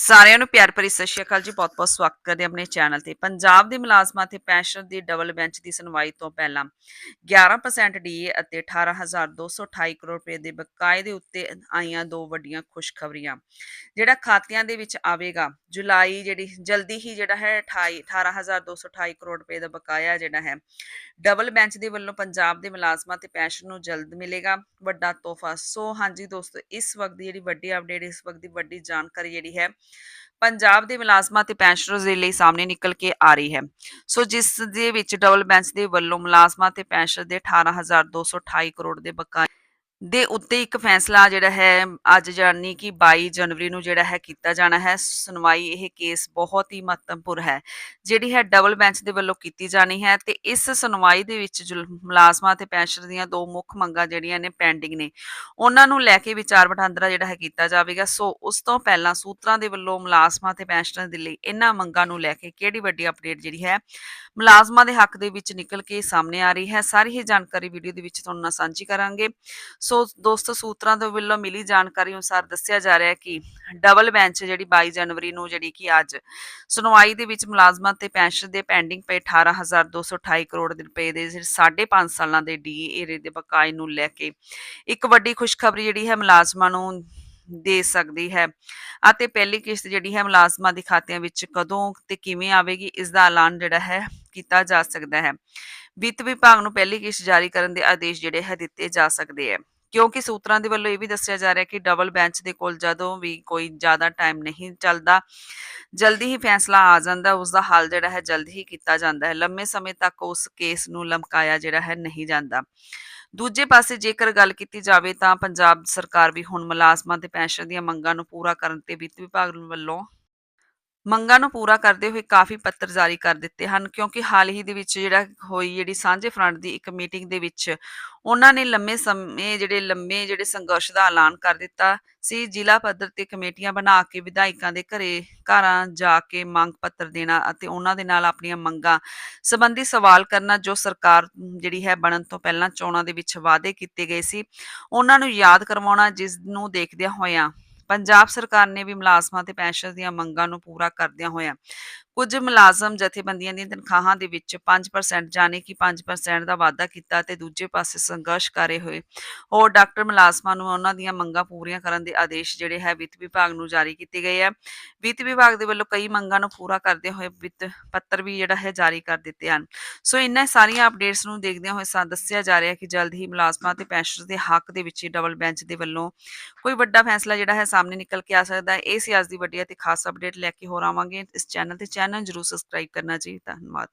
ਸਾਰਿਆਂ ਨੂੰ ਪਿਆਰ ਭਰੀ ਸਤਿ ਸ਼੍ਰੀ ਅਕਾਲ ਜੀ ਬਹੁਤ-ਬਹੁਤ ਸਵਾਗਤ ਕਰਦੇ ਆਪਣੇ ਚੈਨਲ ਤੇ। ਪੰਜਾਬ ਦੇ ਮੁਲਾਜ਼ਮਾਂ ਤੇ ਪੈਨਸ਼ਨ ਦੀ ਡਬਲ ਬੈਂਚ ਦੀ ਸੁਣਵਾਈ ਤੋਂ ਪਹਿਲਾਂ 11% ਡੀਏ ਅਤੇ 18228 ਕਰੋੜ ਰੁਪਏ ਦੇ ਬਕਾਏ ਦੇ ਉੱਤੇ ਆਈਆਂ ਦੋ ਵੱਡੀਆਂ ਖੁਸ਼ਖਬਰੀਆਂ। ਜਿਹੜਾ ਖਾਤਿਆਂ ਦੇ ਵਿੱਚ ਆਵੇਗਾ, ਜੁਲਾਈ ਜਿਹੜੀ ਜਲਦੀ ਹੀ ਜਿਹੜਾ ਹੈ 28 18228 ਕਰੋੜ ਰੁਪਏ ਦਾ ਬਕਾਇਆ ਜਿਹੜਾ ਹੈ, ਡਬਲ ਬੈਂਚ ਦੇ ਵੱਲੋਂ ਪੰਜਾਬ ਦੇ ਮੁਲਾਜ਼ਮਾਂ ਤੇ ਪੈਨਸ਼ਨ ਨੂੰ ਜਲਦ ਮਿਲੇਗਾ। ਵੱਡਾ ਤੋਹਫਾ। ਸੋ ਹਾਂਜੀ ਦੋਸਤੋ, ਇਸ ਵਕਤ ਦੀ ਜਿਹੜੀ ਵੱਡੀ ਅਪਡੇਟ ਇਸ ਵਕਤ ਦੀ ਵੱਡੀ ਜਾਣਕਾਰੀ ਜਿਹੜੀ ਹੈ ਪੰਜਾਬ ਦੇ ਮੁਲਾਜ਼ਮਾਂ ਤੇ ਪੈਨਸ਼ਨਰਜ਼ ਦੇ ਲਈ ਸਾਹਮਣੇ ਨਿਕਲ ਕੇ ਆ ਰਹੀ ਹੈ। ਸੋ ਜਿਸ ਦੇ ਵਿੱਚ ਡਬਲ ਬੈਂਚ ਦੇ ਵੱਲੋਂ ਮੁਲਾਜ਼ਮਾਂ ਤੇ ਪੈਨਸ਼ਨ ਦੇ 18228 ਕਰੋੜ ਦੇ ਬਕਾਏ ਦੇ ਉੱਤੇ ਇੱਕ ਫੈਸਲਾ ਜਿਹੜਾ ਹੈ, ਅੱਜ ਜਾਨੀ ਕਿ 22 ਜਨਵਰੀ ਨੂੰ ਜਿਹੜਾ ਹੈ ਕੀਤਾ ਜਾਣਾ ਹੈ। ਸੁਣਵਾਈ ਇਹ ਕੇਸ ਬਹੁਤ ਹੀ ਮਹੱਤਵਪੂਰਨ ਹੈ, ਜਿਹੜੀ ਹੈ ਡਬਲ ਬੈਂਚ ਦੇ ਵੱਲੋਂ ਕੀਤੀ ਜਾਣੀ ਹੈ ਤੇ ਇਸ ਸੁਣਵਾਈ ਦੇ ਵਿੱਚ ਮੁਲਾਜ਼ਮਾਂ ਤੇ ਪੈਨਸ਼ਨ ਦੀਆਂ ਦੋ ਮੁੱਖ ਮੰਗਾਂ ਜਿਹੜੀਆਂ ਨੇ ਪੈਂਡਿੰਗ ਨੇ। ਉਹਨਾਂ ਨੂੰ ਲੈ ਕੇ ਵਿਚਾਰ ਵਟਾਂਦਰਾ ਜਿਹੜਾ ਹੈ ਕੀਤਾ ਜਾਵੇਗਾ। ਸੋ ਉਸ ਤੋਂ ਪਹਿਲਾਂ ਸੂਤਰਾਂ ਦੇ ਵੱਲੋਂ ਮੁਲਾਜ਼ਮਾਂ ਤੇ ਪੈਨਸ਼ਨਰ ਦੇ ਲਈ ਇਹਨਾਂ ਮੰਗਾਂ ਨੂੰ ਲੈ ਕੇ ਕਿਹੜੀ ਵੱਡੀ ਅਪਡੇਟ ਜਿਹੜੀ ਹੈ, ਮੁਲਾਜ਼ਮਾਂ ਦੇ ਹੱਕ ਦੇ ਵਿੱਚ ਨਿਕਲ ਕੇ ਸਾਹਮਣੇ ਆ ਰਹੀ ਹੈ। ਸਾਰੀ ਇਹ ਜਾਣਕਾਰੀ ਵੀਡੀਓ ਦੇ ਵਿੱਚ ਤੁਹਾਨੂੰ ਨਾਲ ਸਾਂਝੀ ਕਰਾਂਗੇ। ਸੋ ਦੋਸਤੋ, ਸੂਤਰਾਂ ਦੇ ਵੱਲੋਂ ਮਿਲੀ ਜਾਣਕਾਰੀ ਅਨੁਸਾਰ ਦੱਸਿਆ ਜਾ ਰਿਹਾ ਹੈ ਕਿ ਡਬਲ ਬੈਂਚ ਜਿਹੜੀ 22 ਜਨਵਰੀ ਨੂੰ ਜਿਹੜੀ ਕਿ ਅੱਜ ਸੁਣਵਾਈ ਦੇ ਵਿੱਚ ਮੁਲਾਜ਼ਮਾਂ ਤੇ ਪੈਨਸ਼ਨ ਦੇ ਪੈਂਡਿੰਗ ਪਏ 18228 ਕਰੋੜ ਰੁਪਏ ਦੇ ਜਿਹੜੇ 5.5 ਸਾਲਾਂ ਦੇ ਡੀਏ ਦੇ ਬਕਾਏ ਨੂੰ ਲੈ ਕੇ ਇੱਕ ਵੱਡੀ ਖੁਸ਼ਖਬਰੀ ਜਿਹੜੀ ਹੈ ਮੁਲਾਜ਼ਮਾਂ ਨੂੰ ਦੇ ਸਕਦੀ ਹੈ। ਅਤੇ ਪਹਿਲੀ ਕਿਸ਼ਤ ਜਿਹੜੀ ਹੈ ਮੁਲਾਜ਼ਮਾਂ ਦੇ ਖਾਤਿਆਂ ਵਿੱਚ ਕਦੋਂ ਤੇ ਕਿਵੇਂ ਆਵੇਗੀ ਇਸ ਦਾ ਐਲਾਨ ਜਿਹੜਾ ਹੈ ਕੀਤਾ ਜਾ ਸਕਦਾ ਹੈ। ਵਿੱਤ ਵਿਭਾਗ ਨੂੰ ਪਹਿਲੀ ਕਿਸ਼ਤ ਜਾਰੀ ਕਰਨ ਦੇ ਆਦੇਸ਼ ਜਿਹੜੇ ਹੈ ਦਿੱਤੇ ਜਾ ਸਕਦੇ ਹੈ। ਕਿਉਂਕਿ ਸੂਤਰਾਂ ਦੇ ਵੱਲੋਂ ਇਹ ਵੀ ਦੱਸਿਆ ਜਾ ਰਿਹਾ ਕਿ ਡਬਲ ਬੈਂਚ ਦੇ ਕੋਲ ਜਦੋਂ ਵੀ ਕੋਈ ਜ਼ਿਆਦਾ ਟਾਈਮ ਨਹੀਂ ਚੱਲਦਾ, ਜਲਦੀ ਹੀ ਫੈਸਲਾ ਆ ਜਾਂਦਾ ਉਸ ਦਾ ਹੱਲ ਜਿਹੜਾ ਹੈ ਜਲਦੀ ਹੀ ਕੀਤਾ ਜਾਂਦਾ ਹੈ। ਲੰਮੇ ਸਮੇਂ ਤੱਕ ਉਸ ਕੇਸ ਨੂੰ ਲਮਕਾਇਆ ਜਿਹੜਾ ਹੈ ਨਹੀਂ ਜਾਂਦਾ। ਦੂਜੇ ਪਾਸੇ ਜੇਕਰ ਗੱਲ ਕੀਤੀ ਜਾਵੇ ਤਾਂ ਪੰਜਾਬ ਸਰਕਾਰ ਵੀ ਹੁਣ ਮੁਲਾਜ਼ਮਾਂ ਤੇ ਪੈਨਸ਼ਨ ਦੀਆਂ ਮੰਗਾਂ ਨੂੰ ਪੂਰਾ ਕਰਨ ਤੇ ਵਿੱਤ ਵਿਭਾਗ ਵੱਲੋਂ ਮੰਗਾਂ ਨੂੰ ਪੂਰਾ ਕਰਦੇ ਹੋਏ ਕਾਫੀ ਪੱਤਰ ਜਾਰੀ ਕਰ ਦਿੱਤੇ ਹਨ, ਕਿਉਂਕਿ ਹਾਲ ਹੀ ਦੇ ਵਿੱਚ ਜਿਹੜਾ ਹੋਈ ਜਿਹੜੀ ਸਾਂਝੇ ਫਰੰਟ ਦੀ ਇੱਕ ਮੀਟਿੰਗ ਦੇ ਵਿੱਚ ਉਹਨਾਂ ਨੇ ਲੰਮੇ ਸਮੇਂ ਜਿਹੜੇ ਲੰਮੇ ਜਿਹੜੇ ਸੰਘਰਸ਼ ਦਾ ਐਲਾਨ ਕਰ ਦਿੱਤਾ ਸੀ। ਜ਼ਿਲ੍ਹਾ ਪੱਧਰ ਤੇ ਕਮੇਟੀਆਂ ਬਣਾ ਕੇ ਵਿਧਾਇਕਾਂ ਦੇ ਘਰੇ ਘਰਾਂ ਜਾ ਕੇ ਮੰਗ ਪੱਤਰ ਦੇਣਾ ਅਤੇ ਉਹਨਾਂ ਦੇ ਨਾਲ ਆਪਣੀਆਂ ਮੰਗਾਂ ਸੰਬੰਧੀ ਸਵਾਲ ਕਰਨਾ, ਜੋ ਸਰਕਾਰ ਜਿਹੜੀ ਹੈ ਬਣਨ ਤੋਂ ਪਹਿਲਾਂ ਚੋਣਾਂ ਦੇ ਵਿੱਚ ਵਾਅਦੇ ਕੀਤੇ ਗਏ ਸੀ। ਉਹਨਾਂ ਨੂੰ ਯਾਦ ਕਰਵਾਉਣਾ, ਜਿਸ ਨੂੰ ਦੇਖਦਿਆਂ ਹੋਇਆਂ ਪੰਜਾਬ ਸਰਕਾਰ ਨੇ ਵੀ ਮੁਲਾਜ਼ਮਾਂ ਤੇ ਪੈਨਸ਼ਨ ਦੀਆਂ ਮੰਗਾਂ ਨੂੰ ਪੂਰਾ ਕਰਦਿਆਂ ਹੋਇਆਂ ਕੁਝ ਮੁਲਾਜ਼ਮ ਜਥੇਬੰਦੀਆਂ ਦੀਆਂ ਤਨਖਾਹਾਂ ਦੇ ਵਿੱਚ 5% ਜਾਣੇ ਕਿ 5% ਦਾ ਵਾਅਦਾ ਕੀਤਾ ਤੇ ਦੂਜੇ ਪਾਸੇ ਸੰਘਰਸ਼ ਕਰ ਰਹੇ ਹੋਏ। ਹੋਰ ਡਾਕਟਰ ਮੁਲਾਜ਼ਮਾਂ ਨੂੰ ਉਹਨਾਂ ਦੀਆਂ ਮੰਗਾਂ ਪੂਰੀਆਂ ਕਰਨ ਦੇ ਆਦੇਸ਼ ਜਿਹੜੇ ਹੈ ਵਿੱਤ ਵਿਭਾਗ ਨੂੰ ਜਾਰੀ ਕੀਤੇ ਗਏ ਆ ਵਿੱਤ ਵਿਭਾਗ ਦੇ ਵੱਲੋਂ ਕਈ ਮੰਗਾਂ ਨੂੰ ਪੂਰਾ ਕਰਦੇ ਹੋਏ ਵਿੱਤ ਪੱਤਰ ਵੀ ਜਿਹੜਾ ਹੈ ਜਾਰੀ ਕਰ ਦਿੱਤੇ ਹਨ। ਸੋ ਇਹਨਾਂ ਸਾਰੀਆਂ ਅਪਡੇਟਸ ਨੂੰ ਦੇਖਦਿਆਂ ਹੋਏ ਸਾ, ਦੱਸਿਆ ਜਾ ਰਿਹਾ ਕਿ ਜਲਦ ਹੀ ਮੁਲਾਜ਼ਮਾਂ ਤੇ ਪੈਨਸ਼ਨ ਦੇ ਹੱਕ ਦੇ ਵਿੱਚ ਡਬਲ ਬੈਂਚ ਦੇ ਵੱਲੋਂ ਕੋਈ ਵੱਡਾ ਫੈਸਲਾ ਜਿਹੜਾ ਹੈ ਸਾਹਮਣੇ ਨਿਕਲ ਕੇ ਆ ਸਕਦਾ ਹੈ। ਇਹ ਸੀ ਅੱਜ ਦੀ ਵੱਡੀ ਅਤੇ ਖਾਸ ਅਪਡੇਟ ਲੈ ਕੇ ਹੋਰ ਆਵਾਂਗੇ ਇਸ ਚੈਨਲ ਤੇ। ਚੈਨਲ ਜਰੂਰ ਸਬਸਕ੍ਰਾਈਬ ਕਰਨਾ ਜੀ ਧੰਨਵਾਦ।